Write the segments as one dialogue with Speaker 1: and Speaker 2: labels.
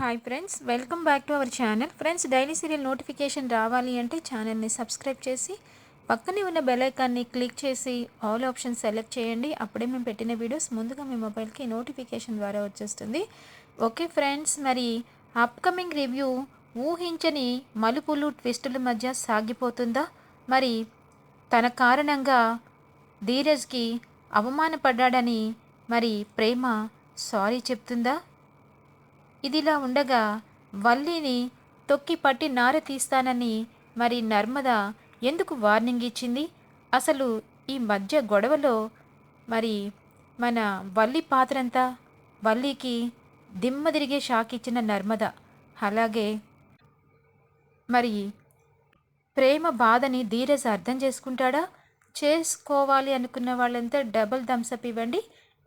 Speaker 1: Hi friends welcome back to our channel friends daily serial notification రావాలి అంటే ఛానల్ని subscribe చేసి పక్కనే ఉన్న బెల్ ఐకాన్ని క్లిక్ చేసి ఆల్ ఆప్షన్ సెలెక్ట్ చేయండి. అప్పుడే మేము పెట్టిన వీడియోస్ ముందుగా మీ మొబైల్కి నోటిఫికేషన్ ద్వారా వచ్చేస్తుంది. ఓకే ఫ్రెండ్స్ మరి అప్కమింగ్ రివ్యూ ఊహించని మలుపులు ట్విస్టుల మధ్య సాగిపోతుందా? మరి తన కారణంగా ధీరజ్కి అవమానపడ్డాడని మరి ప్రేమ సారీ చెప్తుందా? ఇదిలా ఉండగా వల్లిని తొక్కి పట్టి నార తీస్తానని మరి నర్మద ఎందుకు వార్నింగ్ ఇచ్చింది? అసలు ఈ మధ్య గొడవలో మరి మన వల్లి పాత్రంతా? వల్లికి దిమ్మ తిరిగే షాక్ ఇచ్చిన నర్మద. అలాగే మరి ప్రేమ బాధని ధీరజ్ అర్థం చేసుకుంటాడా? చేసుకోవాలి అనుకున్న వాళ్ళంతా డబుల్ థమ్స్అప్ ఇవ్వండి.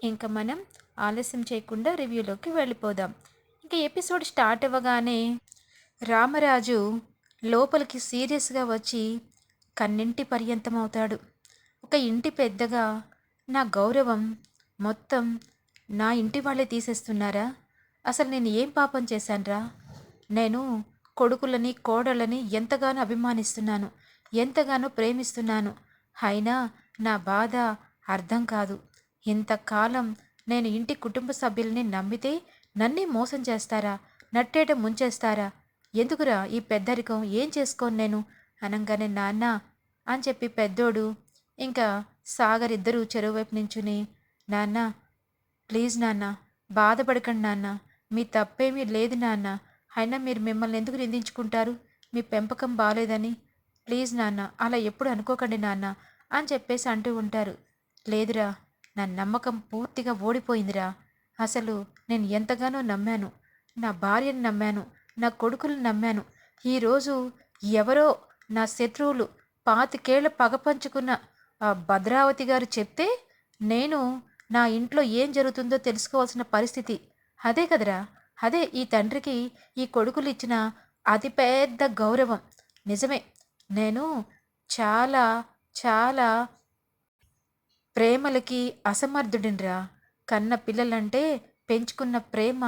Speaker 1: ఇంకా మనం ఆలస్యం చేయకుండా రివ్యూలోకి వెళ్ళిపోదాం. ఇంకా ఎపిసోడ్ స్టార్ట్ అవ్వగానే రామరాజు లోపలికి సీరియస్గా వచ్చి కన్నింటి పర్యంతం అవుతాడు ఒక ఇంటి పెద్దగా నా గౌరవం మొత్తం నా ఇంటి వాళ్ళే తీసేస్తున్నారా? అసలు నేను ఏం పాపం చేశానురా? నేను కొడుకులని కోడలని ఎంతగానో అభిమానిస్తున్నాను ఎంతగానో ప్రేమిస్తున్నాను. అయినా నా బాధ అర్థం కాదు. ఇంతకాలం నేను ఇంటి కుటుంబ సభ్యుల్ని నమ్మితే నన్నే మోసం చేస్తారా? నట్టేట ముంచేస్తారా? ఎందుకురా ఈ పెద్దరికం? ఏం చేసుకోను నేను? అనగానే నాన్న అని చెప్పి పెద్దోడు ఇంకా సాగర్ ఇద్దరూ చెరువు వైపు నించుని నాన్న ప్లీజ్ నాన్న బాధపడకండి నాన్న మీ తప్పేమీ లేదు నాన్న అయినా మీరు మిమ్మల్ని ఎందుకు నిందించుకుంటారు? మీ పెంపకం బాగాలేదని ప్లీజ్ నాన్న అలా ఎప్పుడు అనుకోకండి నాన్న అని చెప్పేసి అంటూ ఉంటారు. లేదురా నా నమ్మకం పూర్తిగా ఓడిపోయిందిరా అసలు నేను ఎంతగానో నమ్మాను. నా భార్యను నమ్మాను. నా కొడుకులను నమ్మాను. ఈరోజు ఎవరో నా శత్రువులు పాతికేళ్ళ పగపంచుకున్న ఆ భద్రావతి గారు చెప్తే నేను నా ఇంట్లో ఏం జరుగుతుందో తెలుసుకోవాల్సిన పరిస్థితి. అదే కదరా. అదే ఈ తండ్రికి ఈ కొడుకులు ఇచ్చిన అతిపెద్ద గౌరవం. నిజమే. నేను చాలా చాలా ప్రేమలకి అసమర్థుడినిరా. కన్న పిల్లలంటే పెంచుకున్న ప్రేమ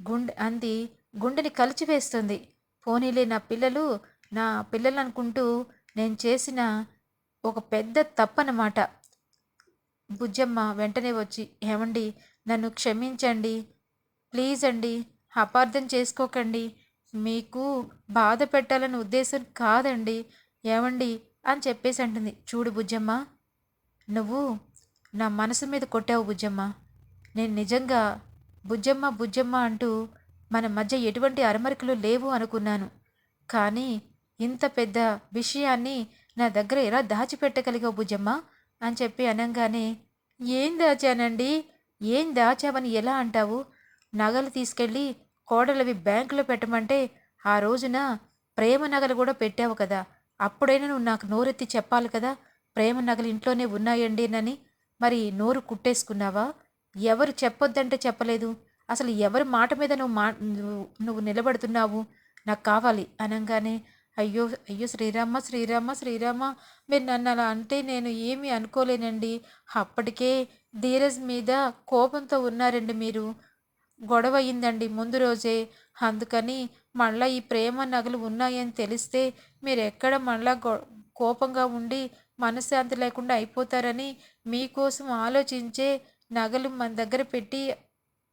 Speaker 1: గుండె అంది. గుండెని కలిచివేస్తుంది. పోనీలే నా పిల్లలు నా పిల్లలు అనుకుంటూ నేను చేసిన ఒక పెద్ద తప్పనమాట. బుజ్జమ్మ వెంటనే వచ్చి ఏమండి నన్ను క్షమించండి ప్లీజ్ అండి అపార్థం చేసుకోకండి మీకు బాధ పెట్టాలని ఉద్దేశం కాదండి ఏమండి అని చెప్పేసి అంటుంది. చూడు బుజ్జమ్మ నువ్వు నా మనసు మీద కొట్టావు బుజ్జమ్మ. నేను నిజంగా బుజ్జమ్మ బుజ్జమ్మ అంటూ మన మధ్య ఎటువంటి అరమరికలు లేవు అనుకున్నాను. కానీ ఇంత పెద్ద విషయాన్ని నా దగ్గర ఎలా దాచిపెట్టగలిగావు బుజ్జమ్మ? అని చెప్పి అనగానే ఏం దాచానండి? ఏం దాచావని ఎలా అంటావు? నగలు తీసుకెళ్ళి కోడలవి బ్యాంకులో పెట్టమంటే ఆ రోజున ప్రేమ నగలు కూడా పెట్టావు కదా. అప్పుడైనా నువ్వు నాకు నోరెత్తి చెప్పాలి కదా. ప్రేమ నగలు ఇంట్లోనే ఉన్నాయండి నని మరి నోరు కుట్టేసుకున్నావా? ఎవరు చెప్పొద్దంటే చెప్పలేదు. అసలు ఎవరి మాట మీద నువ్వు మా నువ్వు- నువ్వు నిలబడుతున్నావు? నాకు కావాలి అనగానే. అయ్యో అయ్యో శ్రీరామ శ్రీరామ శ్రీరామ మీరు నన్ను అలా అంటే నేను ఏమీ అనుకోలేనండి. అప్పటికే ధీరజ్ మీద కోపంతో ఉన్నారండి మీరు. గొడవ అయిందండి ముందు రోజే. అందుకని మళ్ళీ ఈ ప్రేమ నగలు ఉన్నాయని తెలిస్తే మీరు ఎక్కడ మళ్ళా కోపంగా ఉండి మనశ్శాంతి లేకుండా అయిపోతారని మీకోసం ఆలోచించే నగలు మన దగ్గర పెట్టి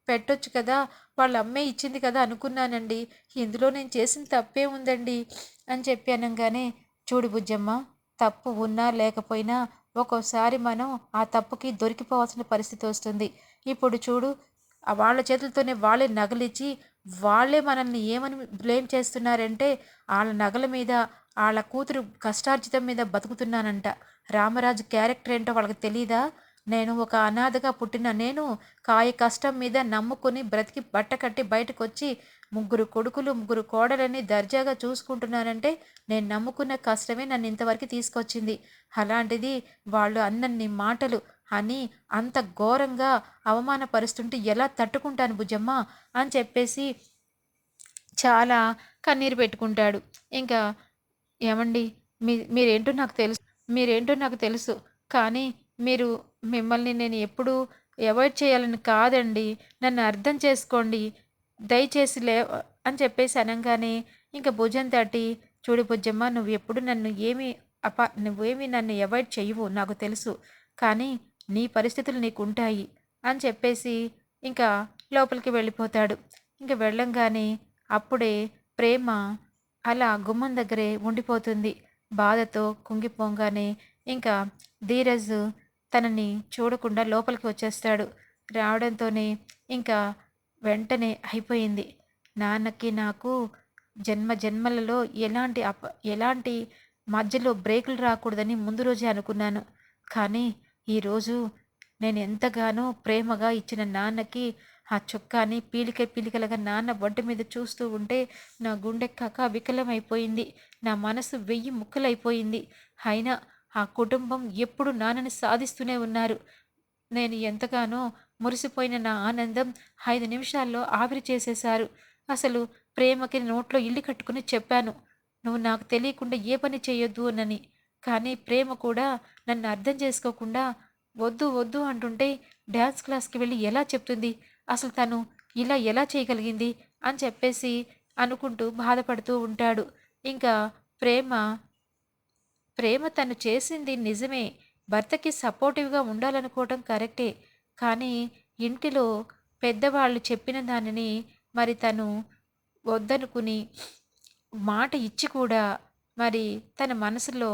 Speaker 1: పెట్టొచ్చు కదా. వాళ్ళ అమ్మే ఇచ్చింది కదా అనుకున్నానండి. ఇందులో నేను చేసిన తప్పే ఉందండి అని చెప్పి అనగానే చూడు బుజ్జమ్మ తప్పు ఉన్నా లేకపోయినా ఒక్కోసారి మనం ఆ తప్పుకి దొరికిపోవాల్సిన పరిస్థితి వస్తుంది. ఇప్పుడు చూడు వాళ్ళ చేతులతోనే వాళ్ళే నగలిచ్చి వాళ్ళే మనల్ని ఏమని బ్లేమ్ చేస్తున్నారంటే వాళ్ళ నగల మీద వాళ్ళ కూతురు కష్టార్జితం మీద బతుకుతున్నానంట. రామరాజు క్యారెక్టర్ ఏంటో వాళ్ళకి తెలీదా? నేను ఒక అనాథగా పుట్టిన నేను కాయ కష్టం మీద నమ్ముకుని బ్రతికి బట్ట కట్టి బయటకు వచ్చి ముగ్గురు కొడుకులు ముగ్గురు కోడలని దర్జాగా చూసుకుంటున్నానంటే నేను నమ్ముకున్న కష్టమే నన్ను ఇంతవరకు తీసుకొచ్చింది. అలాంటిది వాళ్ళు అన్నన్ని మాటలు అని అంత ఘోరంగా అవమానపరుస్తుంటే ఎలా తట్టుకుంటాను భుజమ్మ అని చెప్పేసి చాలా కన్నీరు పెట్టుకుంటాడు. ఇంకా ఏమండి? మీ మీరేంటో నాకు తెలుసు మీరేంటో నాకు తెలుసు కానీ మీరు మిమ్మల్ని నేను ఎప్పుడూ అవాయిడ్ చేయాలని కాదండి. నన్ను అర్థం చేసుకోండి. దయచేసి లే అని చెప్పేసి అనగానే ఇంకా భుజం తట్టి చూడు భుజమ్మ నువ్వు ఎప్పుడు నన్ను ఏమి అపా నువ్వేమి నన్ను అవాయిడ్ చేయవు నాకు తెలుసు. కానీ నీ పరిస్థితులు నీకు ఉంటాయి. అని చెప్పేసి ఇంకా లోపలికి వెళ్ళిపోతాడు. ఇంకా వెళ్ళంగానే అప్పుడే ప్రేమ అలా గుమ్మం దగ్గరే ఉండిపోతుంది. బాధతో కుంగిపోగానే ఇంకా ధీరజ్ తనని చూడకుండా లోపలికి వచ్చేస్తాడు. రావడంతోనే ఇంకా వెంటనే అయిపోయింది. నాన్నకి నాకు జన్మ జన్మలలో ఎలాంటి అప ఎలాంటి మధ్యలో బ్రేకులు రాకూడదని ముందు రోజే అనుకున్నాను. కానీ ఈరోజు నేను ఎంతగానో ప్రేమగా ఇచ్చిన నాన్నకి ఆ చొక్కాని పీలిక పీలికలుగా నాన్న బొడ్డు మీద చూస్తూ ఉంటే నా గుండె కక వికలమైపోయింది. నా మనసు వెయ్యి ముక్కలైపోయింది. అయినా ఆ కుటుంబం ఎప్పుడు నాన్నని సాధిస్తూనే ఉన్నారు. నేను ఎంతగానో మురిసిపోయిన నా ఆనందం ఐదు నిమిషాల్లో ఆవిరి చేసేశారు. అసలు ప్రేమకి నోట్లో ఇల్లు కట్టుకుని చెప్పాను నువ్వు నాకు తెలియకుండా ఏ పని చేయొద్దు అనని. కానీ ప్రేమ కూడా నన్ను అర్థం చేసుకోకుండా వద్దు వద్దు అంటుంటే డ్యాన్స్ క్లాస్కి వెళ్ళి ఎలా చెప్తుంది? అసలు తను ఇలా ఎలా చేయగలిగింది? అని చెప్పేసి అనుకుంటూ బాధపడుతూ ఉంటాడు. ఇంకా ప్రేమ ప్రేమ తను చేసింది నిజమే. భర్తకి సపోర్టివ్గా ఉండాలనుకోవటం కరెక్టే. కానీ ఇంటిలో పెద్దవాళ్ళు చెప్పిన దానిని మరి తను వద్దనుకుని మాట ఇచ్చి కూడా మరి తన మనసులో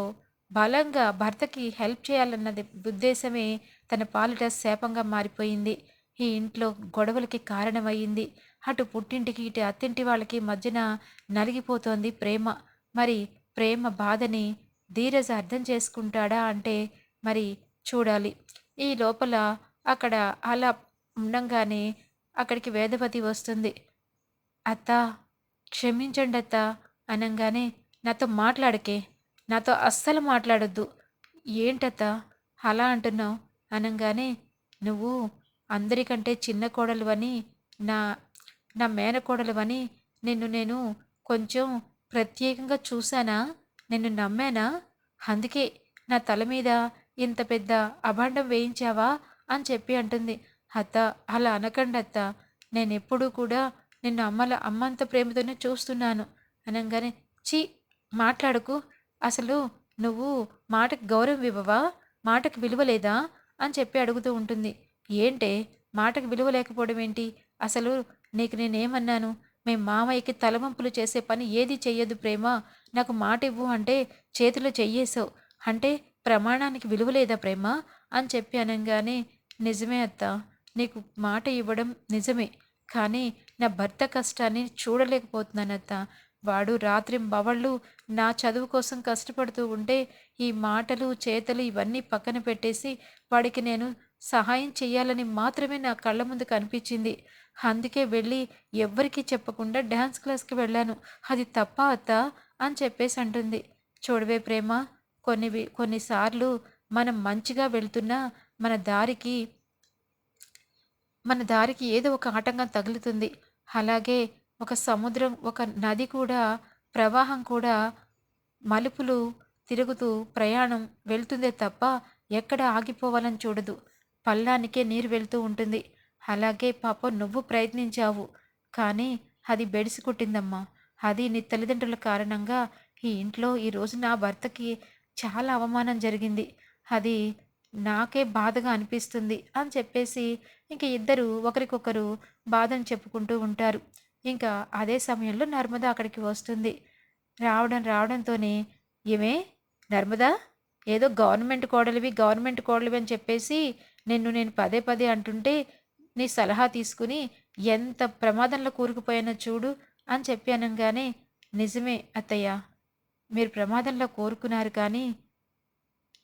Speaker 1: బలంగా భర్తకి హెల్ప్ చేయాలన్నది ఉద్దేశమే తన పాలిట శాపంగా మారిపోయింది. ఈ ఇంట్లో గొడవలకి కారణమయ్యింది. అటు పుట్టింటికి ఇటు అత్తింటి వాళ్ళకి మధ్యన నలిగిపోతోంది ప్రేమ. మరి ప్రేమ బాధని ధీరజ్ అర్థం చేసుకుంటాడా అంటే మరి చూడాలి. ఈ లోపల అక్కడ అలా ఉండంగానే అక్కడికి వేదవతి వస్తుంది. అత్త క్షమించండి అత్త అనగానే నాతో మాట్లాడకే. నాతో అస్సలు మాట్లాడొద్దు. ఏంటత్త అలా అంటున్నావు? అనగానే నువ్వు అందరికంటే చిన్న కోడలు అని నా నా మేనకోడలు అని నిన్ను నేను కొంచెం ప్రత్యేకంగా చూశానా? నిన్ను నమ్మానా? అందుకే నా తల మీద ఇంత పెద్ద అభాండం వేయించావా? అని చెప్పి అంటుంది. అత్త అలా అనకండి అత్త. నేను ఎప్పుడూ కూడా నిన్ను అమ్మల అమ్మంత ప్రేమతోనే చూస్తున్నాను. అనగానే చీ మాట్లాడుకు. అసలు నువ్వు మాటకు గౌరవం ఇవ్వవా? మాటకు విలువ లేదా? అని చెప్పి అడుగుతూ ఉంటుంది. ఏంటే? మాటకు విలువ లేకపోవడం ఏంటి? అసలు నీకు నేనేమన్నాను? మేము మామయ్యకి తలవంపులు చేసే పని ఏది చెయ్యదు ప్రేమ. నాకు మాట ఇవ్వు అంటే చేతిలో చెయ్యేసావు అంటే ప్రమాణానికి విలువ లేదా ప్రేమ? అని చెప్పి అనగానే నిజమే అత్త. నీకు మాట ఇవ్వడం నిజమే. కానీ నా భర్త కష్టాన్ని చూడలేకపోతున్నాను అత్త. వాడు రాత్రి బవళ్ళు నా చదువు కోసం కష్టపడుతూ ఉంటే ఈ మాటలు చేతలు ఇవన్నీ పక్కన పెట్టేసి వాడికి నేను సహాయం చేయాలని మాత్రమే నా కళ్ళ ముందు కనిపించింది. అందుకే వెళ్ళి ఎవ్వరికీ చెప్పకుండా డ్యాన్స్ క్లాస్కి వెళ్ళాను. అది తప్ప అత్త? అని చెప్పేసి అంటుంది. చూడవే ప్రేమ కొన్ని కొన్నిసార్లు మనం మంచిగా వెళ్తున్నా మన దారికి మన దారికి ఏదో ఒక ఆటంకం తగులుతుంది. అలాగే ఒక సముద్రం ఒక నది కూడా ప్రవాహం కూడా మలుపులు తిరుగుతూ ప్రయాణం వెళ్తుందే తప్ప ఎక్కడ ఆగిపోవాలని చూడదు. పల్లానికే నీరు వెళ్తూ ఉంటుంది. అలాగే పాప నువ్వు ప్రయత్నించావు. కానీ అది బెడిసి కుట్టిందమ్మా. అది నీ తల్లిదండ్రుల కారణంగా ఈ ఇంట్లో ఈరోజు నా భర్తకి చాలా అవమానం జరిగింది. అది నాకే బాధగా అనిపిస్తుంది అని చెప్పేసి ఇంక ఇద్దరు ఒకరికొకరు బాధను చెప్పుకుంటూ ఉంటారు. ఇంకా అదే సమయంలో నర్మద అక్కడికి వస్తుంది. రావడం రావడంతోనే ఏమే? నర్మదా? ఏదో గవర్నమెంట్ కోడలివి గవర్నమెంట్ కోడలివి అని చెప్పేసి నిన్ను నేను పదే పదే అంటుంటే నీ సలహా తీసుకుని ఎంత ప్రమాదంలో కూరుకుపోయానో చూడు అని చెప్పి అనగానే నిజమే అత్తయ్య మీరు ప్రమాదంలో కోరుకున్నారు కానీ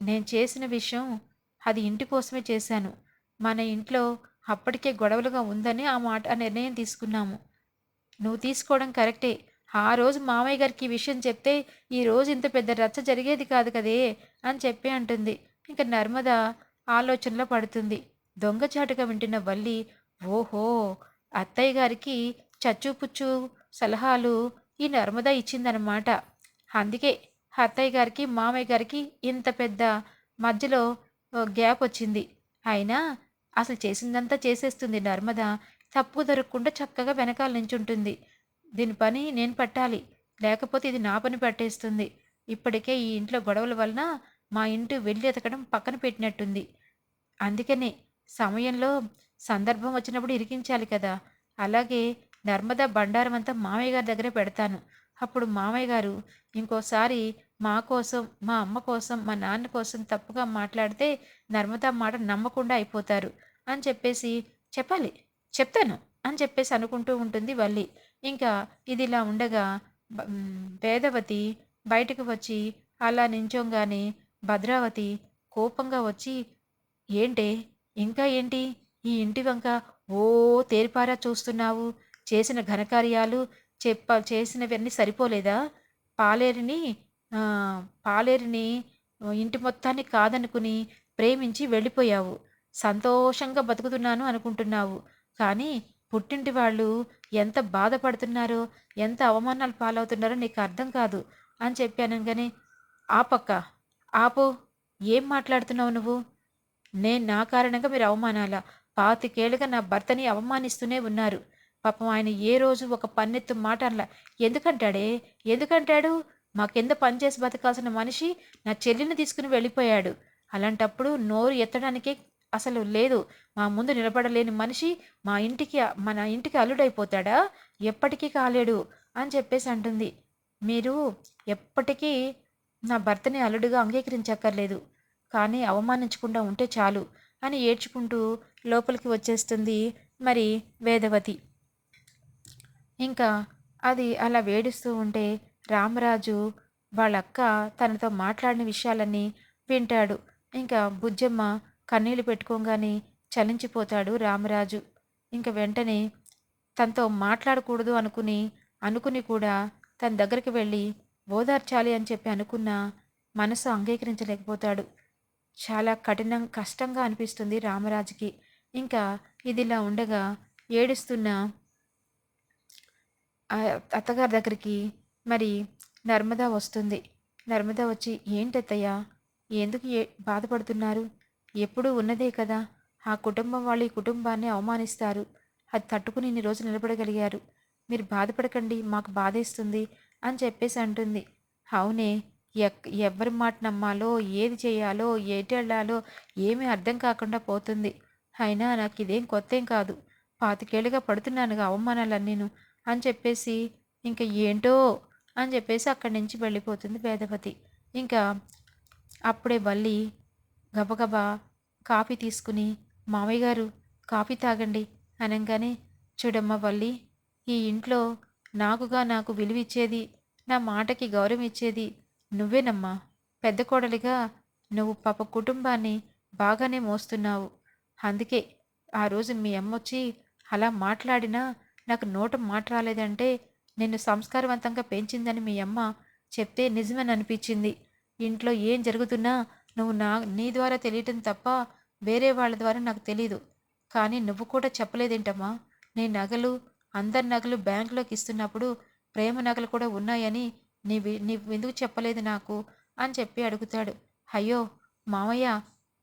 Speaker 1: నేను చేసిన విషయం అది ఇంటి కోసమే చేశాను. మన ఇంట్లో అప్పటికే గొడవలుగా ఉందని ఆ మాట ఆ నిర్ణయం తీసుకున్నాము. నువ్వు తీసుకోవడం కరెక్టే. ఆ రోజు మామయ్య గారికి ఈ విషయం చెప్తే ఈ రోజు ఇంత పెద్ద రచ్చ జరిగేది కాదు కదే అని చెప్పి అంటుంది. ఇంకా నర్మద ఆలోచనలో పడుతుంది. దొంగచాటుగా వింటున్న వల్లి ఓహో అత్తయ్య గారికి చచ్చుపుచ్చు సలహాలు ఈ నర్మద ఇచ్చిందనమాట అందుకే అత్తయ్య గారికి మామయ్య గారికి ఇంత పెద్ద మధ్యలో గ్యాప్ వచ్చింది. అయినా అసలు చేసిందంతా చేసేస్తుంది నర్మద. తప్పు దొరకకుండా చక్కగా వెనకాల నించుంటుంది. దీని పని నేను పట్టాలి. లేకపోతే ఇది నా పని పట్టేస్తుంది. ఇప్పటికే ఈ ఇంట్లో గొడవల వలన మా ఇంటి వెళ్ళి ఎతకడం పక్కన పెట్టినట్టుంది. అందుకనే సమయంలో సందర్భం వచ్చినప్పుడు ఇరికించాలి కదా. అలాగే నర్మదా బండారం అంతా మామయ్య గారి దగ్గరే పెడతాను. అప్పుడు మామయ్య గారు ఇంకోసారి మా కోసం మా అమ్మ కోసం మా నాన్న కోసం తప్పుగా మాట్లాడితే నర్మదా మాట నమ్మకుండా అయిపోతారు అని చెప్పేసి చెప్పాలి. చెప్తాను అని చెప్పేసి అనుకుంటూ ఉంటుంది వల్లి. ఇంకా ఇది ఇలా ఉండగా వేదవతి బయటకు వచ్చి అలా నించోగానే భద్రావతి కోపంగా వచ్చి ఏంటే ఇంకా ఏంటి? ఈ ఇంటి వంక ఓ తేరిపారా చూస్తున్నావు. చేసిన ఘనకార్యాలు చెప్ప చేసినవన్నీ సరిపోలేదా? పాలేరిని పాలేరిని ఇంటి మొత్తాన్ని కాదనుకుని ప్రేమించి వెళ్ళిపోయావు. సంతోషంగా బతుకుతున్నాను అనుకుంటున్నావు. కానీ పుట్టింటి వాళ్ళు ఎంత బాధపడుతున్నారో ఎంత అవమానాలు పాలవుతున్నారో నీకు అర్థం కాదు అని చెప్పాను కానీ ఆపక్క ఆపు. ఏం మాట్లాడుతున్నావు నువ్వు? నేను నా కారణంగా మీరు అవమానాల? పాతికేళ్ళుగా నా భర్తని అవమానిస్తూనే ఉన్నారు. పాపం ఆయన ఏ రోజు ఒక పన్నెత్తు మాట అనలా. ఎందుకంటాడే? ఎందుకంటాడు? మా కింద పనిచేసి బతకాల్సిన మనిషి నా చెల్లిని తీసుకుని వెళ్ళిపోయాడు. అలాంటప్పుడు నోరు ఎత్తడానికే అసలు లేదు. మా ముందు నిలబడలేని మనిషి మా ఇంటికి మన ఇంటికి అల్లుడైపోతాడా? ఎప్పటికీ కాలేడు అని చెప్పేసి అంటుంది. మీరు ఎప్పటికీ నా భర్తని అల్లుడిగా అంగీకరించక్కర్లేదు. కానీ అవమానించకుండా ఉంటే చాలు అని ఏడ్చుకుంటూ లోపలికి వచ్చేస్తుంది మరి వేదవతి. ఇంకా అది అలా వేడిస్తూ ఉంటే రామరాజు వాళ్ళ అక్క తనతో మాట్లాడిన విషయాలన్నీ వింటాడు. ఇంకా బుజ్జమ్మ కన్నీళ్ళు పెట్టుకోగానే చలించిపోతాడు రామరాజు. ఇంకా వెంటనే తనతో మాట్లాడకూడదు అనుకుని అనుకుని కూడా తన దగ్గరికి వెళ్ళి ఓదార్చాలి అని చెప్పి అనుకున్న మనసు అంగీకరించలేకపోతాడు. చాలా కఠినం కష్టంగా అనిపిస్తుంది రామరాజుకి. ఇంకా ఇదిలా ఉండగా ఏడుస్తున్న అత్తగారి దగ్గరికి మరి నర్మదా వస్తుంది. నర్మదా వచ్చి ఏంటత్తయ్య ఎందుకు ఏ బాధపడుతున్నారు? ఎప్పుడూ ఉన్నదే కదా. ఆ కుటుంబం వాళ్ళు ఈ కుటుంబాన్ని అవమానిస్తారు. అది తట్టుకుని ఇన్ని రోజులు నిలబడగలిగారు. మీరు బాధపడకండి మాకు బాధేస్తుంది అని చెప్పేసి అంటుంది. అవునే ఎవరి మాట నమ్మాలో ఏది చేయాలో ఏటి వెళ్ళాలో ఏమీ అర్థం కాకుండా పోతుంది. అయినా నాకు ఇదేం కొత్తేం కాదు. పాతికేళ్ళుగా పడుతున్నానుగా అవమానాలన్నీను అని చెప్పేసి ఇంకా ఏంటో? అని చెప్పేసి అక్కడి నుంచి వెళ్ళిపోతుంది వేదవతి ఇంకా అప్పుడే వల్లి గబగబా కాఫీ తీసుకుని మామయ్య గారు కాఫీ తాగండి అనగానే చూడమ్మ వల్లి ఈ ఇంట్లో నాకుగా నాకు విలువిచ్చేది నా మాటకి గౌరవం ఇచ్చేది నువ్వేనమ్మా. పెద్ద కోడలిగా నువ్వు పాప కుటుంబాన్ని బాగానే మోస్తున్నావు. అందుకే ఆ రోజు మీ అమ్మ వచ్చి అలా మాట్లాడినా నాకు నోట మాట రాలేదంటే నిన్ను సంస్కారవంతంగా పెంచిందని మీ అమ్మ చెప్తే నిజమని అనిపించింది. ఇంట్లో ఏం జరుగుతున్నా నువ్వు నా నీ ద్వారా తెలియటం తప్ప వేరే వాళ్ళ ద్వారా నాకు తెలీదు. కానీ నువ్వు కూడా చెప్పలేదేంటమ్మా? నీ నగలు అందరి నగలు బ్యాంకులోకి ఇస్తున్నప్పుడు ప్రేమ నగలు కూడా ఉన్నాయని నీవి నీ ఎందుకు చెప్పలేదు నాకు? అని చెప్పి అడుగుతాడు. అయ్యో మామయ్య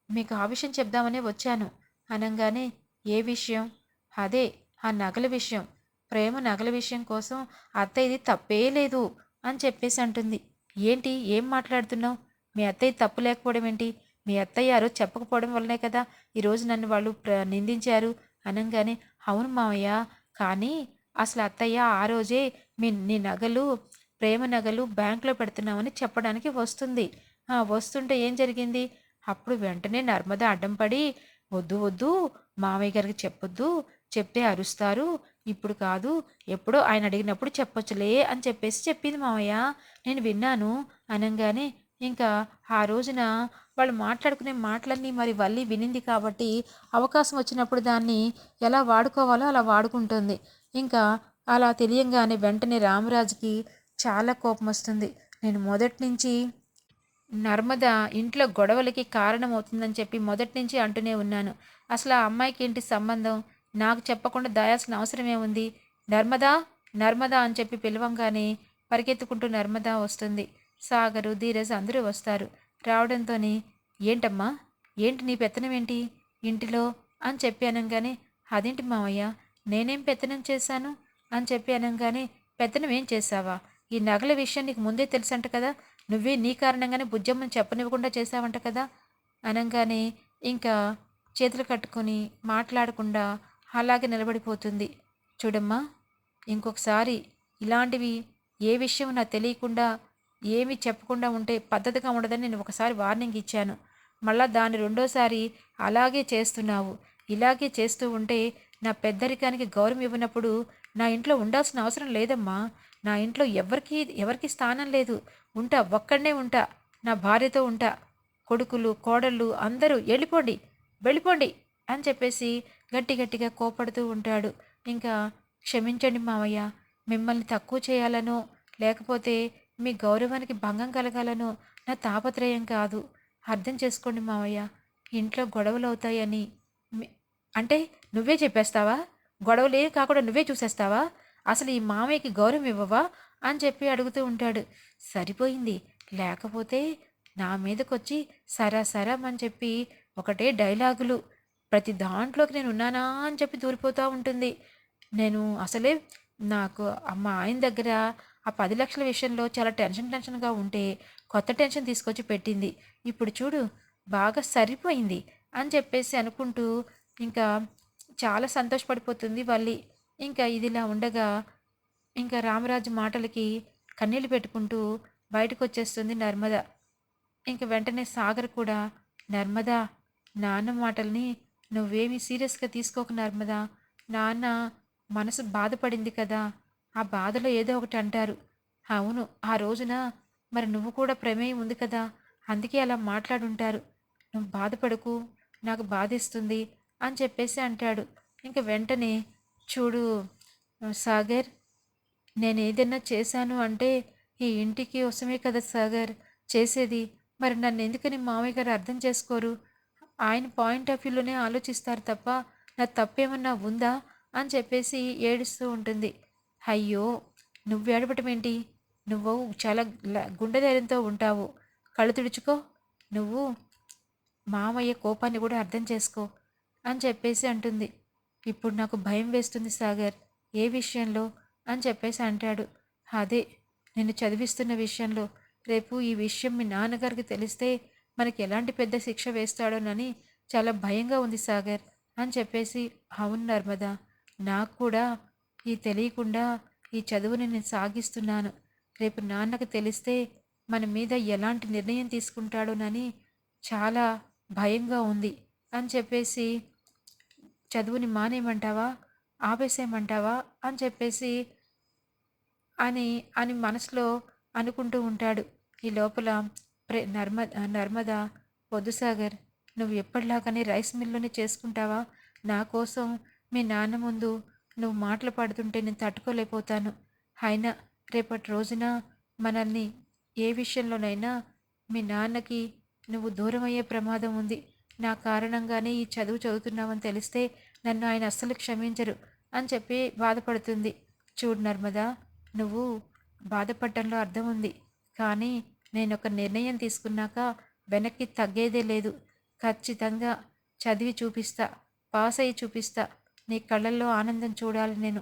Speaker 1: మీకు ఆ విషయం చెప్దామనే వచ్చాను. అనగానే ఏ విషయం? అదే ఆ నగల విషయం. ప్రేమ నగల విషయం కోసం అత్త ఇది తప్పే లేదు అని చెప్పేసి అంటుంది. ఏంటి? ఏం మాట్లాడుతున్నావు? మీ అత్తయ్య తప్పు లేకపోవడం ఏంటి? మీ అత్తయ్య ఆ చెప్పకపోవడం వల్లనే కదా ఈరోజు నన్ను వాళ్ళు ప్ర నిందించారు? అనగానే అవును మామయ్య కానీ అసలు అత్తయ్య ఆ రోజే మీ నీ నగలు ప్రేమ నగలు బ్యాంకులో పెడుతున్నామని చెప్పడానికి వస్తుంది. ఆ, వస్తుంటే ఏం జరిగింది? అప్పుడు వెంటనే నర్మద అడ్డం పడి వద్దు వద్దు మామయ్య గారికి చెప్పొద్దు చెప్తే అరుస్తారు. ఇప్పుడు కాదు ఎప్పుడో ఆయన అడిగినప్పుడు చెప్పొచ్చులే అని చెప్పేసి చెప్పింది మామయ్య. నేను విన్నాను అనగానే ఇంకా ఆ రోజున వాళ్ళు మాట్లాడుకునే మాటలన్నీ మరి వల్లి వినింది కాబట్టి అవకాశం వచ్చినప్పుడు దాన్ని ఎలా వాడుకోవాలో అలా వాడుకుంటుంది. ఇంకా అలా తెలియంగానే వెంటనే రామరాజుకి చాలా కోపం వస్తుంది. నేను మొదటి నుంచి నర్మద ఇంట్లో గొడవలకి కారణమవుతుందని చెప్పి మొదటి నుంచి అంటూనే ఉన్నాను. అసలు ఆ అమ్మాయికి ఏంటి సంబంధం? నాకు చెప్పకుండా దాయాల్సిన అవసరం ఉంది నర్మదా? నర్మదా అని చెప్పి పిలవంగానే పరిగెత్తుకుంటూ నర్మదా వస్తుంది. సాగరు ధీరజ్ అందరూ వస్తారు. రావడంతోనే ఏంటమ్మా? ఏంటి నీ పెత్తనం ఏంటి? ఇంటిలో అని చెప్పి అనగానే అదేంటి మామయ్య నేనేం పెత్తనం చేశాను అని చెప్పి అనగానే పెత్తనం ఏం చేశావా? ఈ నగల విషయం నీకు ముందే తెలుసంట కదా? నువ్వే నీ కారణంగానే బుజ్జమ్మని చెప్పనివ్వకుండా చేశావంట కదా? అనగానే ఇంకా చేతులు కట్టుకొని మాట్లాడకుండా అలాగే నిలబడిపోతుంది. చూడమ్మా ఇంకొకసారి ఇలాంటివి ఏ విషయం నాకు తెలియకుండా ఏమి చెప్పకుండా ఉంటే పద్ధతిగా ఉండదని నేను ఒకసారి వార్నింగ్ ఇచ్చాను. మళ్ళా దాన్ని రెండోసారి అలాగే చేస్తున్నావు. ఇలాగే చేస్తూ ఉంటే నా పెద్దరికానికి గౌరవం ఇవ్వనప్పుడు నా ఇంట్లో ఉండాల్సిన అవసరం లేదమ్మా. నా ఇంట్లో ఎవరికి ఎవరికి స్థానం లేదు. ఉంటా ఒక్కడనే ఉంటా. నా భార్యతో ఉంటా. కొడుకులు కోడళ్ళు అందరూ వెళ్ళిపోండి వెళ్ళిపోండి అని చెప్పేసి గట్టి గట్టిగా కోపడుతూ ఉంటాడు. ఇంకా క్షమించండి మావయ్య మిమ్మల్ని తక్కువ చేయాలనో లేకపోతే మీ గౌరవానికి భంగం కలగాలనో నా తాపత్రయం కాదు. అర్థం చేసుకోండి మావయ్య ఇంట్లో గొడవలు అవుతాయని. అంటే నువ్వే చెప్పేస్తావా? గొడవలు ఏం కాకుండా నువ్వే చూసేస్తావా? అసలు ఈ మామయ్యకి గౌరవం ఇవ్వవా? అని చెప్పి అడుగుతూ ఉంటాడు. సరిపోయింది. లేకపోతే నా మీదకొచ్చి సరా సరా అని చెప్పి ఒకటే డైలాగులు ప్రతి దాంట్లోకి నేను ఉన్నానా? అని చెప్పి దూరిపోతూ ఉంటుంది. నేను అసలే నాకు అమ్మ ఆయన దగ్గర ఆ పది లక్షల విషయంలో చాలా టెన్షన్ టెన్షన్గా ఉంటే కొత్త టెన్షన్ తీసుకొచ్చి పెట్టింది. ఇప్పుడు చూడు బాగా సరిపోయింది అని చెప్పేసి అనుకుంటూ ఇంకా చాలా సంతోషపడిపోతుంది వాళ్ళు ఇంకా ఇదిలా ఉండగా ఇంకా రామరాజు మాటలకి కన్నీళ్ళు పెట్టుకుంటూ బయటకు వచ్చేస్తుంది నర్మద. ఇంక వెంటనే సాగర్ కూడా నర్మదా నాన్న మాటల్ని నువ్వేమీ సీరియస్గా తీసుకోక నర్మదా. నాన్న మనసు బాధపడింది కదా ఆ బాధలో ఏదో ఒకటి అంటారు. అవును ఆ రోజున మరి నువ్వు కూడా ప్రమేయం ఉంది కదా అందుకే అలా మాట్లాడుంటారు. నువ్వు బాధపడకు నాకు బాధిస్తుంది అని చెప్పేసి అంటాడు. ఇంక వెంటనే చూడు సాగర్ నేను ఏదైనా చేశాను అంటే ఈ ఇంటికి వసమే కదా సాగర్ చేసేది. మరి నన్ను ఎందుకని మామయ్య గారు అర్థం చేసుకోరు? ఆయన పాయింట్ ఆఫ్ వ్యూలోనే ఆలోచిస్తారు తప్ప నా తప్పేమన్నా ఉందా? అని చెప్పేసి ఏడుస్తూ ఉంటుంది. అయ్యో నువ్వు ఏడవటం ఏంటి నువ్వు చాలా గుండె ధైర్యంతో ఉంటావు. కళ్ళు తుడుచుకో. నువ్వు మామయ్య కోపాన్ని కూడా అర్థం చేసుకో అని చెప్పేసి అంటుంది. ఇప్పుడు నాకు భయం వేస్తుంది సాగర్ ఏ విషయంలో? అని చెప్పేసి అంటాడు. అదే నేను చదివిస్తున్న విషయంలో. రేపు ఈ విషయం మీ నాన్నగారికి తెలిస్తే మనకి ఎలాంటి పెద్ద శిక్ష వేస్తాడోనని చాలా భయంగా ఉంది సాగర్ అని చెప్పేసి అవును నర్మదా నాకు కూడా ఈ తెలియకుండా ఈ చదువుని నేను సాగిస్తున్నాను. రేపు నాన్నకు తెలిస్తే మన మీద ఎలాంటి నిర్ణయం తీసుకుంటాడోనని చాలా భయంగా ఉంది అని చెప్పేసి చదువుని మానేయమంటావా? ఆపేసేయమంటావా? అని చెప్పేసి అని అని మనసులో అనుకుంటూ ఉంటాడు. ఈ లోపల ప్రే నర్మ నర్మద పొద్దుసాగర్ నువ్వు ఎప్పటిలాగానే రైస్ మిల్లుని చేసుకుంటావా? నా కోసం మీ నాన్న ముందు నువ్వు మాటలు పడుతుంటే నేను తట్టుకోలేకపోతాను. అయినా రేపటి రోజున మనల్ని ఏ విషయంలోనైనా మీ నాన్నకి నువ్వు దూరమయ్యే ప్రమాదం ఉంది. నా కారణంగానే ఈ చదువు చదువుతున్నామని తెలిస్తే నన్ను ఆయన అస్సలు క్షమించరు అని చెప్పి బాధపడుతుంది. చూడు నర్మదా నువ్వు బాధపడటంలో అర్థం ఉంది. కానీ నేను ఒక నిర్ణయం తీసుకున్నాక వెనక్కి తగ్గేదే లేదు. ఖచ్చితంగా చదివి చూపిస్తా పాస్ అయ్యి చూపిస్తా. నీ కళ్ళల్లో ఆనందం చూడాలి నేను.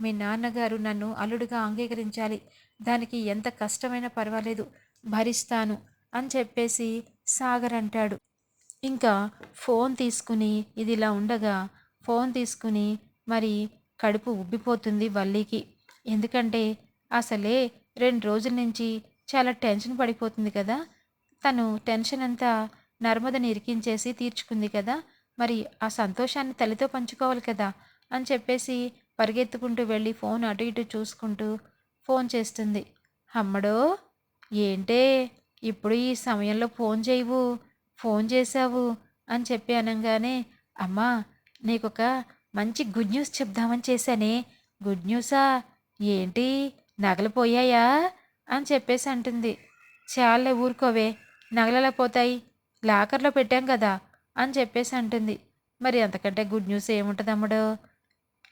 Speaker 1: మీ నాన్నగారు నన్ను అల్లుడుగా అంగీకరించాలి. దానికి ఎంత కష్టమైనా పర్వాలేదు. భరిస్తాను అని చెప్పేసి సాగర్ అంటాడు. ఇంకా ఫోన్ తీసుకుని ఇది ఇలా ఉండగా ఫోన్ తీసుకుని మరి కడుపు ఉబ్బిపోతుంది వల్లీకి. ఎందుకంటే అసలే రెండు రోజుల నుంచి చాలా టెన్షన్ పడిపోతుంది కదా. తను టెన్షన్ అంతా నర్మదని ఇరికించేసి తీర్చుకుంది కదా. మరి ఆ సంతోషాన్ని తల్లితో పంచుకోవాలి కదా అని చెప్పేసి పరిగెత్తుకుంటూ వెళ్ళి ఫోన్ అటు ఇటు చూసుకుంటూ ఫోన్ చేస్తుంది. అమ్మడో ఏంటే? ఇప్పుడు ఈ సమయంలో ఫోన్ చేయవు. ఫోన్ చేశావు అని చెప్పి అనగానే అమ్మా నీకొక మంచి గుడ్ న్యూస్ చెప్దామని చేశానే. గుడ్ న్యూసా? ఏంటి? నగలు పోయాయా? అని చెప్పేసి అంటుంది. చాలే ఊరుకోవే నగలలా పోతాయి. లాకర్లో పెట్టాం కదా అని చెప్పేసి అంటుంది. మరి అంతకంటే గుడ్ న్యూస్ ఏముంటుంది అమ్ముడు?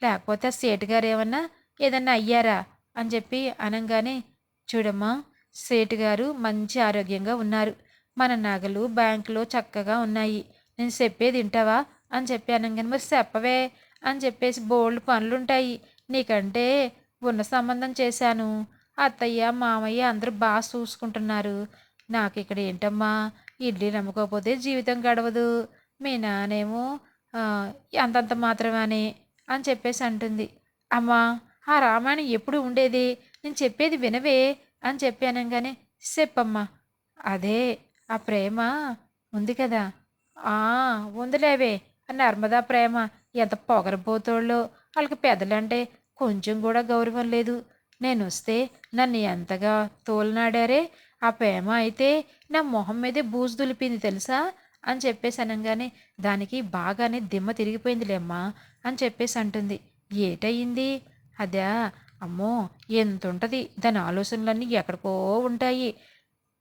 Speaker 1: లేకపోతే ఆ సేటు గారు ఏమన్నా ఏదన్నా అయ్యారా? అని చెప్పి అనగానే చూడమ్మా సేటు గారు మంచి ఆరోగ్యంగా ఉన్నారు. మన నగలు బ్యాంకులో చక్కగా ఉన్నాయి. నేను చెప్పేది వింటావా? అని చెప్పి అనగానే మరి చెప్పవే అని చెప్పేసి బోల్డ్ పనులుంటాయి. నీకంటే ఉన్న సంబంధం చేశాను. అత్తయ్య మామయ్య అందరూ బాగా చూసుకుంటున్నారు. నాకు ఇక్కడ ఏంటమ్మా? ఇడ్లీ నమ్ముకోకపోతే జీవితం గడవదు. మీ నానేమో అంతంత మాత్రమే అని చెప్పేసి అంటుంది. అమ్మా ఆ రామాయణం ఎప్పుడు ఉండేది? నేను చెప్పేది వినవే అని చెప్పానంగానే చెప్పమ్మా. అదే ఆ ప్రేమ ఉంది కదా. ఉందిలేవే. నర్మదా ప్రేమ ఎంత పొగరబోతోళ్ళు. వాళ్ళకి పెద్దలంటే కొంచెం కూడా గౌరవం లేదు. నేను వస్తే నన్ను ఎంతగా తోలనాడారే. ఆ ప్రేమ అయితే నా మొహం మీదే బూజు దులిపింది తెలుసా? అని చెప్పేసి అనగానే దానికి బాగానే దిమ్మ తిరిగిపోయిందిలేమ్మా అని చెప్పేసి అంటుంది. ఏటయింది? అదే అమ్మో ఎంత ఉంటుంది దాని ఆలోచనలన్నీ ఎక్కడికో ఉంటాయి.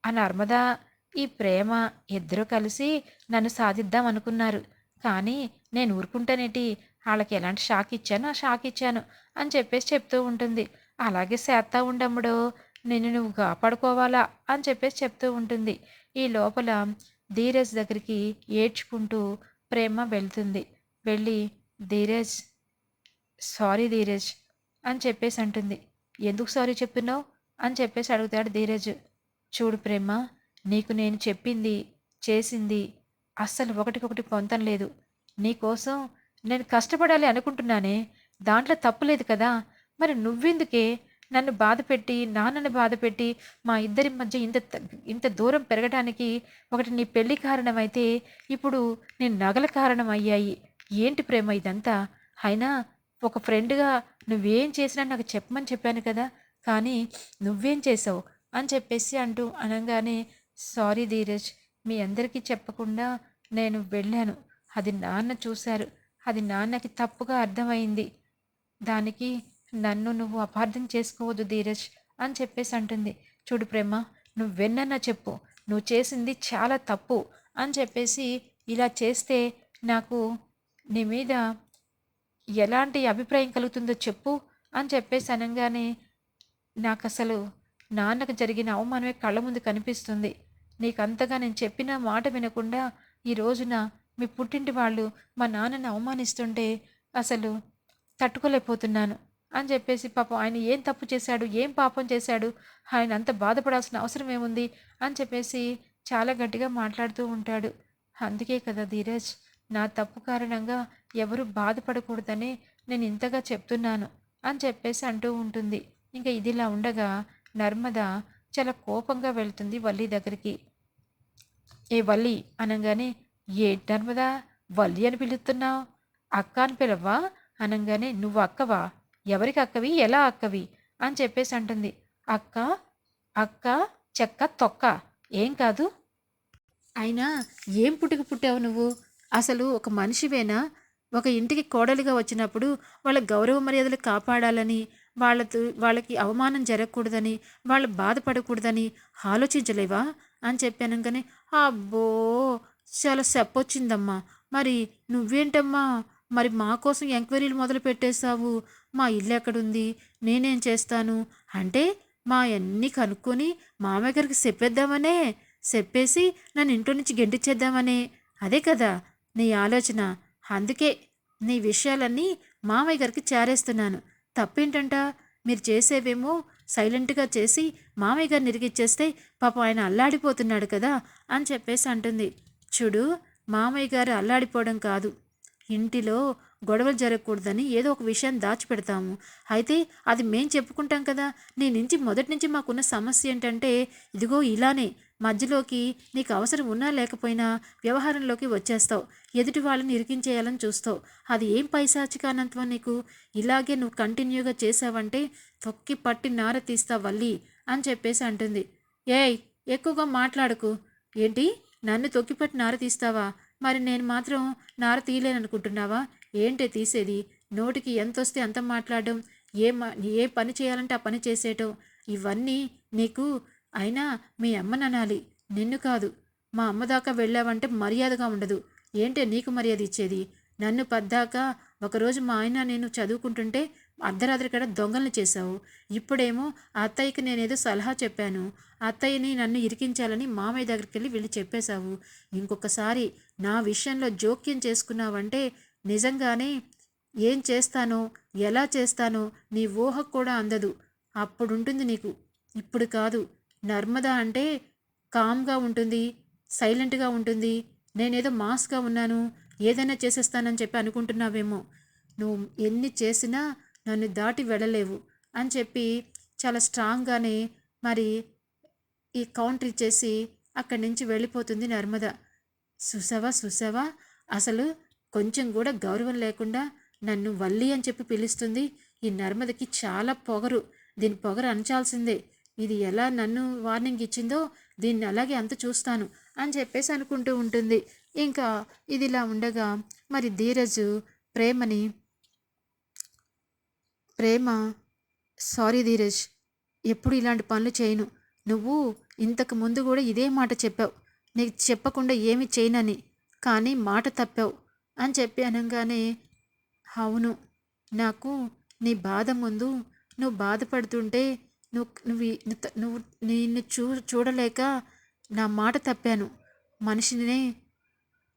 Speaker 1: ఆ నర్మదా ఈ ప్రేమ ఇద్దరూ కలిసి నన్ను సాధిద్దాం అనుకున్నారు. కానీ నేను ఊరుకుంటానేటి? వాళ్ళకి ఎలాంటి షాక్ ఇచ్చాను ఆ షాక్ ఇచ్చాను అని చెప్పేసి చెప్తూ ఉంటుంది. అలాగే చేస్తా ఉండమ్ముడు నిన్ను నువ్వు కాపాడుకోవాలా అని చెప్పేసి చెప్తూ ఉంటుంది. ఈ లోపల ధీరజ్ దగ్గరికి ఏడ్చుకుంటూ ప్రేమ వెళ్తుంది. వెళ్ళి ధీరజ్ సారీ ధీరజ్ అని చెప్పేసి అంటుంది. ఎందుకు సారీ చెప్పినావు? అని చెప్పేసి అడుగుతాడు ధీరజ్. చూడు ప్రేమ నీకు నేను చెప్పింది చేసింది అస్సలు ఒకటికొకటి పొంతం లేదు. నీకోసం నేను కష్టపడాలి అనుకుంటున్నానే దాంట్లో తప్పులేదు కదా. మరి నువ్వెందుకే నన్ను బాధపెట్టి నాన్నను నాన్నని మా ఇద్దరి మధ్య ఇంత ఇంత దూరం పెరగడానికి ఒకటి నీ పెళ్ళి కారణమైతే ఇప్పుడు నీ నగల కారణం అయ్యాయి ఏంటి ప్రేమ ఇదంతా? అయినా ఒక ఫ్రెండ్గా నువ్వేం చేసినా నాకు చెప్పమని చెప్పాను కదా. కానీ నువ్వేం చేసావు అని చెప్పేసి అంటూ అనగానే సారీ ధీరజ్ మీ అందరికీ చెప్పకుండా నేను వెళ్ళాను. అది నాన్న చూశారు. అది నాన్నకి తప్పుగా అర్థమైంది. దానికి నన్ను నువ్వు అపార్థం చేసుకోవద్దు ధీరజ్ అని చెప్పేసి అంటుంది. చూడు ప్రేమ నువ్వెన్నన్నా చెప్పు. నువ్వు చేసింది చాలా తప్పు అని చెప్పేసి ఇలా చేస్తే నాకు నీ మీద ఎలాంటి అభిప్రాయం కలుగుతుందో చెప్పు అని చెప్పేసి అనగానే నాకు అసలు నాన్నకు జరిగిన అవమానమే కళ్ళ ముందు కనిపిస్తుంది. నీకంతగా నేను చెప్పిన మాట వినకుండా ఈ రోజున మీ పుట్టింటి వాళ్ళు మా నాన్నని అవమానిస్తుంటే అసలు తట్టుకోలేకపోతున్నాను అని చెప్పేసి పాపం ఆయన ఏం తప్పు చేశాడు ఏం పాపం చేశాడు ఆయన అంత బాధపడాల్సిన అవసరం ఏముంది అని చెప్పేసి చాలా గట్టిగా మాట్లాడుతూ ఉంటాడు. అందుకే కదా ధీరజ్ నా తప్పు కారణంగా ఎవరు బాధపడకూడదని నేను ఇంతగా చెప్తున్నాను అని చెప్పేసి అంటూ ఉంటుంది. ఇంకా ఇదిలా ఉండగా నర్మద చాలా కోపంగా వెళ్తుంది వల్లి దగ్గరికి. ఏ వల్లి అనగానే ఏ నర్మదా వల్లి అని పిలుస్తున్నావు? అక్క అని పిలవ్వా? అనగానే నువ్వు అక్కవా? ఎవరికి అక్కవి? ఎలా అక్కవి? అని చెప్పేసి అంటుంది. అక్క అక్క చెక్క తొక్క ఏం కాదు? అయినా ఏం పుట్టుకు పుట్టావు నువ్వు? అసలు ఒక మనిషివేనా? ఒక ఇంటికి కోడలిగా వచ్చినప్పుడు వాళ్ళ గౌరవ మర్యాదలు కాపాడాలని వాళ్ళతో వాళ్ళకి అవమానం జరగకూడదని వాళ్ళు బాధపడకూడదని ఆలోచించలేవా? అని చెప్పాను కానీ అబ్బో! చాలా చెప్పొచ్చిందమ్మా మరి నువ్వేంటమ్మా? మరి మా కోసం ఎంక్వైరీలు మొదలు పెట్టేశావు? మా ఇల్లు ఎక్కడుంది? నేనేం చేస్తాను? అంటే మా అన్నీ కనుక్కొని మామయ్య గారికి చెప్పేద్దామనే చెప్పేసి నన్ను ఇంట్లో నుంచి గెంటిచ్చేద్దామనే. అదే కదా నీ ఆలోచన. అందుకే నీ విషయాలన్నీ మామయ్య గారికి చేరేస్తున్నాను. తప్పేంటంట? మీరు చేసేవేమో సైలెంట్గా చేసి మామయ్య గారిని ఇరిగిచ్చేస్తే పాపం ఆయన అల్లాడిపోతున్నాడు కదా అని చెప్పేసి అంటుంది. చూడు మామయ్య గారు అల్లాడిపోవడం కాదు. ఇంటిలో గొడవలు జరగకూడదని ఏదో ఒక విషయాన్ని దాచిపెడతాము. అయితే అది మేం చెప్పుకుంటాం కదా. నీ నుంచి మొదటి నుంచి మాకున్న సమస్య ఏంటంటే ఇదిగో ఇలానే మధ్యలోకి నీకు అవసరం ఉన్నా లేకపోయినా వ్యవహారంలోకి వచ్చేస్తావు. ఎదుటి వాళ్ళని ఇరికించేయాలని చూస్తావు. అది ఏం పైశాచికానంతవం నీకు? ఇలాగే నువ్వు కంటిన్యూగా చేసావంటే తొక్కి పట్టి నార తీస్తావు వల్లి అని చెప్పేసి అంటుంది. ఏయ్ ఎక్కువగా మాట్లాడుకు. ఏంటి? నన్ను తొక్కిపట్టి నార తీస్తావా? మరి నేను మాత్రం నార తీయలేననుకుంటున్నావా? ఏంటే తీసేది? నోటికి ఎంత వస్తే అంత మాట్లాడడం? ఏ ఏ పని చేయాలంటే ఆ పని చేసేయటం? ఇవన్నీ నీకు అయినా మీ అమ్మననాలి నిన్ను కాదు. మా అమ్మ దాకా వెళ్ళావంటే మర్యాదగా ఉండదు. ఏంటే నీకు మర్యాద ఇచ్చేది? నన్ను పద్దాక ఒకరోజు మా ఆయన నేను చదువుకుంటుంటే అర్ధరాత్రి కూడా దొంగల్ని చేశావు. ఇప్పుడేమో అత్తయ్యకి నేనేదో సలహా చెప్పాను. అత్తయ్యని నన్ను ఇరికించాలని మామయ్య దగ్గరికి వెళ్ళి వెళ్ళి చెప్పేశావు. ఇంకొకసారి నా విషయంలో జోక్యం చేసుకున్నావంటే నిజంగానే ఏం చేస్తానో ఎలా చేస్తానో నీ ఊహకు కూడా అందదు. అప్పుడుంటుంది నీకు. ఇప్పుడు కాదు. నర్మద అంటే కామ్గా ఉంటుంది సైలెంట్గా ఉంటుంది నేనేదో మాస్గా ఉన్నాను ఏదైనా చేసేస్తానని చెప్పి అనుకుంటున్నావేమో. నువ్వు ఎన్ని చేసినా నన్ను దాటి వెళ్ళలేవు అని చెప్పి చాలా స్ట్రాంగ్గానే మరి ఈ కౌంటర్ ఇచ్చేసి అక్కడి నుంచి వెళ్ళిపోతుంది నర్మద. సుసవా సుసవా అసలు కొంచెం కూడా గౌరవం లేకుండా నన్ను వల్లి అని చెప్పి పిలుస్తుంది ఈ నర్మదకి చాలా పొగరు. దీని పొగరు అంచాల్సిందే ఇది ఎలా నన్ను వార్నింగ్ ఇచ్చిందో దీన్ని అలాగే అంత చూస్తాను అని చెప్పేసి అనుకుంటూ ఉంటుంది. ఇంకా ఇదిలా ఉండగా మరి ధీరజు ప్రేమని ప్రేమ సారీ ధీరజ్ ఎప్పుడు ఇలాంటి పనులు చేయను. నువ్వు ఇంతకు ముందు కూడా ఇదే మాట చెప్పావు. నీకు చెప్పకుండా ఏమి చేయనని కానీ మాట తప్పావు అని చెప్పి అనగానే అవును నాకు నీ బాధ ముందు నువ్వు బాధపడుతుంటే నువ్వు నువ్వు నువ్వు- నిన్ను చూ చూడలేక నా మాట తప్పాను. మనిషినే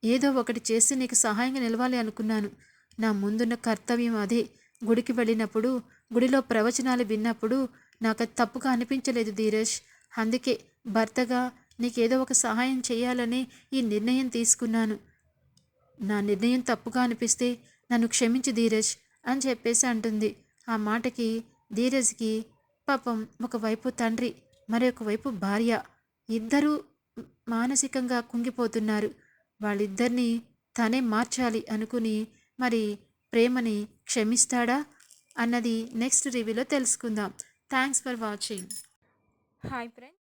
Speaker 1: ఏదో ఒకటి చేసి నీకు సహాయంగా నిలవాలి అనుకున్నాను. నా ముందున్న కర్తవ్యం అదే. గుడికి వెళ్ళినప్పుడు గుడిలో ప్రవచనాలు విన్నప్పుడు నాకు అది తప్పుగా అనిపించలేదు ధీరజ్. అందుకే భర్తగా నీకేదో ఒక సహాయం చేయాలని ఈ నిర్ణయం తీసుకున్నాను. నా నిర్ణయం తప్పుగా అనిపిస్తే నన్ను క్షమించు ధీరజ్ అని చెప్పేసి అంటుంది. ఆ మాటకి ధీరజ్కి పాపం ఒకవైపు తండ్రి మరొకవైపు భార్య. ఇద్దరూ మానసికంగా కుంగిపోతున్నారు. వాళ్ళిద్దరినీ తనే మార్చాలి అనుకుని మరి ప్రేమని క్షమిస్తాడా అన్నది నెక్స్ట్ రివ్యూలో తెలుసుకుందాం. Thanks for watching.
Speaker 2: Hi friends